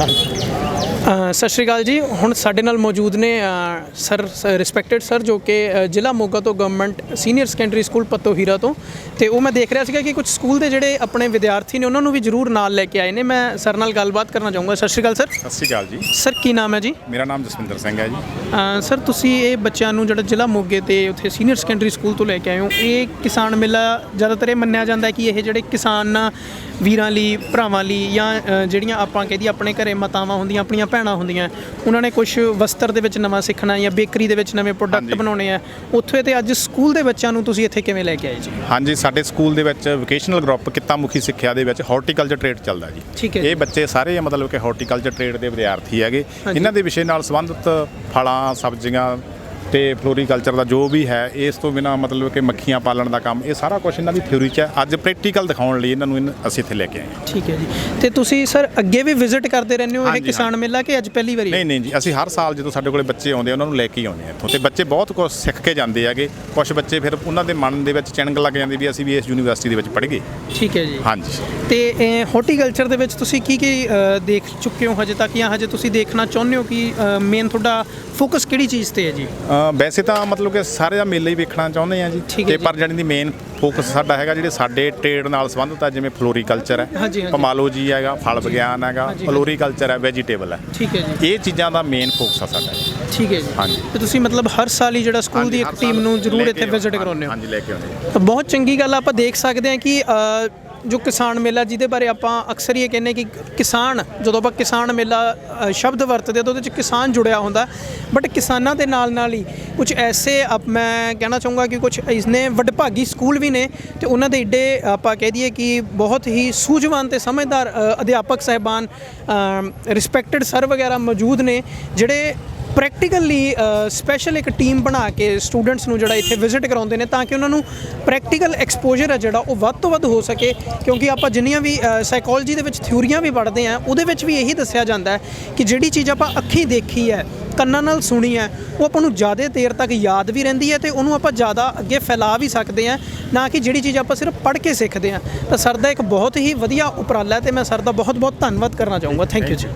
ਸਤਿ ਸ਼੍ਰੀ ਅਕਾਲ ਜੀ। ਹੁਣ ਸਾਡੇ ਨਾਲ ਮੌਜੂਦ ਨੇ ਸਰ ਰਿਸਪੈਕਟਡ ਸਰ ਜੋ ਕਿ ਜ਼ਿਲ੍ਹਾ ਮੋਗਾ ਤੋਂ government senior secondary school Patto Hira ਤੋਂ। ਤੇ ਉਹ ਮੈਂ ਦੇਖ ਰਿਹਾ ਸੀਗਾ ਕਿ ਕੁਝ ਸਕੂਲ ਦੇ ਜਿਹੜੇ ਆਪਣੇ ਵਿਦਿਆਰਥੀ ਨੇ ਉਹਨਾਂ ਨੂੰ ਵੀ ਜ਼ਰੂਰ ਨਾਲ ਲੈ ਕੇ ਆਏ ਨੇ। ਮੈਂ ਸਰ ਨਾਲ ਗੱਲਬਾਤ ਕਰਨਾ ਚਾਹੂੰਗਾ। ਸਤਿ ਸ਼੍ਰੀ ਅਕਾਲ ਸਰ। ਸਤਿ ਸ਼੍ਰੀ ਅਕਾਲ ਜੀ। ਸਰ ਕੀ ਨਾਮ ਹੈ ਜੀ? ਮੇਰਾ ਨਾਮ ਜਸਵਿੰਦਰ ਸਿੰਘ ਹੈ ਜੀ। ਸਰ ਤੁਸੀਂ ਇਹ ਬੱਚਿਆਂ ਨੂੰ ਜਿਹੜਾ ਜ਼ਿਲ੍ਹਾ ਮੋਗੇ ਤੇ ਉੱਥੇ ਸੀਨੀਅਰ ਸੈਕੰਡਰੀ ਸਕੂਲ ਤੋਂ ਲੈ ਕੇ ਆਏ ਹੋ ਇਹ ਕਿਸਾਨ ਮੇਲਾ ਜ਼ਿਆਦਾਤਰ ਇਹ ਮੰਨਿਆ ਜਾਂਦਾ ਹੈ ਕਿ ਇਹ ਜਿਹੜੇ ਕਿਸਾਨ ਵੀਰਾਂ ਲਈ ਭਰਾਵਾਂ ਲਈ ਜਾਂ ਜਿਹੜੀਆਂ ਆਪਾਂ ਕਹਦੀ ਆਪਣੇ ਘਰੇ ਮਾਤਾਵਾਂ ਹੁੰਦੀਆਂ ਆਪਣੀਆਂ ਭੈਣਾਂ ਹੁੰਦੀਆਂ ਉਹਨਾਂ ਨੇ ਕੁਝ ਵਸਤਰ ਦੇ ਵਿੱਚ ਨਵਾਂ ਸਿੱਖਣਾ ਜਾਂ ਬੇਕਰੀ ਦੇ ਵਿੱਚ ਨਵੇਂ ਪ੍ਰੋਡਕਟ। ਬਣਾਉਣੇ ਆ ਉੱਥੇ ਤੇ ਅੱਜ ਸਕੂਲ ਦੇ ਬੱਚਿਆਂ ਨੂੰ ਤੁਸੀਂ ਇੱਥੇ ਕਿਵੇਂ ਲੈ ਕੇ ਆਏ ਜੀ ਹਾਂਜੀ ਸਾਡੇ ਸਕੂਲ ਦੇ ਵਿੱਚ ਵੋਕੇਸ਼ਨਲ ਗਰੁੱਪ ਕਿੱਤਾ ਮੁਖੀ ਸਿੱਖਿਆ ਦੇ ਵਿੱਚ ਹਾਰਟੀਕਲਚਰ ਟ੍ਰੇਡ ਚੱਲਦਾ ਜੀ ਠੀਕ ਹੈ ਜੀ। ਇਹ ਬੱਚੇ ਸਾਰੇ ਮਤਲਬ ਕਿ ਹਾਰਟੀਕਲਚਰ ਟ੍ਰੇਡ ਦੇ ਵਿਦਿਆਰਥੀ ਹੈਗੇ। ਇਹਨਾਂ ਦੇ ਵਿਸ਼ੇ ਨਾਲ ਸੰਬੰਧਿਤ ਫਲਾਂ ਸਬਜ਼ੀਆਂ ਤੇ ਫਲੋਰੀਕਲਚਰ ਦਾ ਜੋ ਵੀ ਹੈ ਇਸ ਤੋਂ ਬਿਨਾ ਮਤਲਬ ਕਿ ਮੱਖੀਆਂ ਪਾਲਣ ਦਾ ਕੰਮ ਇਹ ਸਾਰਾ ਕੁਝ ਇਹਨਾਂ ਦੀ ਥਿਊਰੀ 'ਚ ਹੈ। ਅੱਜ ਪ੍ਰੈਕਟੀਕਲ ਦਿਖਾਉਣ ਲਈ ਇਹਨਾਂ ਨੂੰ ਅਸੀਂ ਇੱਥੇ ਲੈ ਕੇ ਆਏ ਹਾਂ। ਠੀਕ ਹੈ ਜੀ। ਤੇ ਤੁਸੀਂ ਸਰ ਅੱਗੇ ਵੀ ਵਿਜ਼ਿਟ ਕਰਦੇ ਰਹਿੰਦੇ ਹੋ ਇਹ ਕਿਸਾਨ ਮੇਲਾ ਕਿ ਅੱਜ ਪਹਿਲੀ ਵਾਰੀ? ਨਹੀਂ ਨਹੀਂ ਜੀ ਅਸੀਂ ਹਰ ਸਾਲ ਜਦੋਂ ਸਾਡੇ ਕੋਲੇ ਬੱਚੇ ਆਉਂਦੇ ਆ ਉਹਨਾਂ ਨੂੰ ਲੈ ਕੇ ਆਉਂਦੇ ਆ ਇੱਥੋਂ। ਤੇ ਬੱਚੇ ਬਹੁਤ ਕੁਝ ਸਿੱਖ ਕੇ ਜਾਂਦੇ ਹੈਗੇ। ਕੁਝ ਬੱਚੇ ਫਿਰ ਉਹਨਾਂ ਦੇ ਮਨ ਦੇ ਵਿੱਚ ਚਿਣਗ ਲੱਗ ਜਾਂਦੀ ਵੀ ਅਸੀਂ ਵੀ ਇਸ ਯੂਨੀਵਰਸਿਟੀ ਦੇ ਵਿੱਚ ਪੜ੍ਹਗੇ ਠੀਕ ਹੈ ਜੀ। ਹਾਂਜੀ। ਤੇ ਹਾਰਟੀਕਲਚਰ ਦੇ ਵਿੱਚ ਤੁਸੀਂ ਕੀ ਕੀ ਦੇਖ ਚੁੱਕੇ ਹੋ ਹਜੇ ਤੱਕ ਜਾਂ ਹਜੇ ਤੁਸੀਂ ਦੇਖਣਾ ਚਾਹੁੰਦੇ ਹੋ ਕਿ ਮੇਨ ਤੁਹਾਡਾ ਫੋਕਸ ਕਿਹੜੀ ਚੀਜ਼ ਤੇ ਹੈ ਜੀ ਵੈਸੇ ਤਾਂ ਮਤਲਬ ਕਿ ਸਾਰੇ ਦਾ ਮੇਲਾ ਹੀ ਵੇਖਣਾ ਚਾਹੁੰਦੇ ਆ ਜੀ ਤੇ। ਪਰ ਜਾਣੀ ਦੀ ਮੇਨ ਫੋਕਸ ਸਾਡਾ ਹੈਗਾ ਜਿਹੜੇ ਸਾਡੇ ਟ੍ਰੇਡ ਨਾਲ ਸੰਬੰਧਿਤ ਆ ਜਿਵੇਂ ਫਲੋਰੀਕਲਚਰ ਹੈ। ਪਮਾਲੋਜੀ ਹੈਗਾ ਫਲ ਵਿਗਿਆਨ ਹੈਗਾ। ਫਲੋਰੀਕਲਚਰ ਹੈ ਵੈਜੀਟੇਬਲ ਹੈ ਠੀਕ ਹੈ ਜੀ ਇਹ ਚੀਜ਼ਾਂ ਦਾ ਮੇਨ ਫੋਕਸ ਆ ਸਾਡਾ। ਠੀਕ ਹੈ ਜੀ ਹਾਂਜੀ। ਤੇ ਤੁਸੀਂ ਮਤਲਬ ਹਰ ਸਾਲ ਹੀ ਜਿਹੜਾ ਸਕੂਲ ਦੀ ਇੱਕ ਟੀਮ ਨੂੰ ਜ਼ਰੂਰ ਇੱਥੇ ਵਿਜ਼ਿਟ ਕਰਾਉਂਦੇ ਹੋ ਹਾਂਜੀ ਲੈ ਕੇ ਆਉਂਦੇ ਤਾਂ ਬਹੁਤ ਚੰਗੀ ਗੱਲ ਆਪਾਂ ਦੇਖ ਸਕਦੇ ਹਾਂ ਕਿ ਜੋ ਕਿਸਾਨ ਮੇਲਾ ਜਿਹਦੇ ਬਾਰੇ ਆਪਾਂ ਅਕਸਰ ਹੀ ਇਹ ਕਹਿੰਦੇ ਕਿ ਕਿਸਾਨ, ਜਦੋਂ ਆਪਾਂ ਕਿਸਾਨ ਮੇਲਾ ਸ਼ਬਦ ਵਰਤਦੇ ਤਾਂ ਉਹਦੇ ਚ ਕਿਸਾਨ ਜੁੜਿਆ ਹੁੰਦਾ। ਬਟ ਕਿਸਾਨਾਂ ਦੇ ਨਾਲ ਨਾਲ ਹੀ ਕੁਝ ਐਸੇ ਆਪ ਮੈਂ ਕਹਿਣਾ ਚਾਹੂੰਗਾ ਕਿ ਕੁਝ ਇਸਨੇ ਵਡਭਾਗੀ ਸਕੂਲ ਵੀ ਨੇ ਤੇ ਉਹਨਾਂ ਦੇ ਏਡੇ ਆਪਾਂ ਕਹਿ ਦਈਏ ਕਿ ਬਹੁਤ ਹੀ ਸੂਝਵਾਨ ਤੇ ਸਮਝਦਾਰ ਅਧਿਆਪਕ, ਸਹਿਬਾਨ ਰਿਸਪੈਕਟਡ ਸਰ ਵਗੈਰਾ ਮੌਜੂਦ ਨੇ, ਜਿਹੜੇ ਪ੍ਰੈਕਟੀਕਲੀ ਸਪੈਸ਼ਲ ਇੱਕ ਟੀਮ ਬਣਾ ਕੇ ਸਟੂਡੈਂਟਸ ਨੂੰ ਜਿਹੜਾ ਇੱਥੇ ਵਿਜ਼ਿਟ ਕਰਾਉਂਦੇ ਨੇ ਤਾਂ ਕਿ ਉਹਨਾਂ ਨੂੰ ਪ੍ਰੈਕਟੀਕਲ ਐਕਸਪੋਜ਼ਰ ਹੈ ਜਿਹੜਾ ਉਹ ਵੱਧ ਤੋਂ ਵੱਧ ਹੋ ਸਕੇ। ਕਿਉਂਕਿ ਆਪਾਂ ਜਿੰਨੀਆਂ ਵੀ ਸਾਈਕੋਲੋਜੀ ਦੇ ਵਿੱਚ ਥਿਊਰੀਆਂ ਵੀ ਪੜ੍ਹਦੇ ਆ ਉਹਦੇ ਵਿੱਚ ਵੀ ਇਹੀ ਦੱਸਿਆ ਜਾਂਦਾ ਹੈ ਕਿ ਜਿਹੜੀ ਚੀਜ਼ ਆਪਾਂ ਅੱਖੀਂ ਦੇਖੀ ਹੈ, ਕੰਨਾਂ ਨਾਲ ਸੁਣੀ ਹੈ, ਉਹ ਆਪਾਂ ਨੂੰ ਜ਼ਿਆਦਾ ਦੇਰ ਤੱਕ ਯਾਦ ਵੀ ਰਹਿੰਦੀ ਹੈ ਤੇ ਉਹਨੂੰ ਆਪਾਂ ਜ਼ਿਆਦਾ ਅੱਗੇ ਫੈਲਾ ਵੀ ਸਕਦੇ ਹਾਂ, ਨਾ ਕਿ ਜਿਹੜੀ ਚੀਜ਼ ਆਪਾਂ ਸਿਰਫ ਪੜ੍ਹ ਕੇ ਸਿੱਖਦੇ ਹਾਂ। ਤਾਂ ਸਰ ਦਾ ਇੱਕ ਬਹੁਤ ਹੀ ਵਧੀਆ ਉਪਰਾਲਾ ਹੈ ਤੇ ਮੈਂ ਸਰ ਦਾ ਬਹੁਤ ਬਹੁਤ ਧੰਨਵਾਦ ਕਰਨਾ ਚਾਹੂੰਗਾ। ਥੈਂਕ ਯੂ ਜੀ।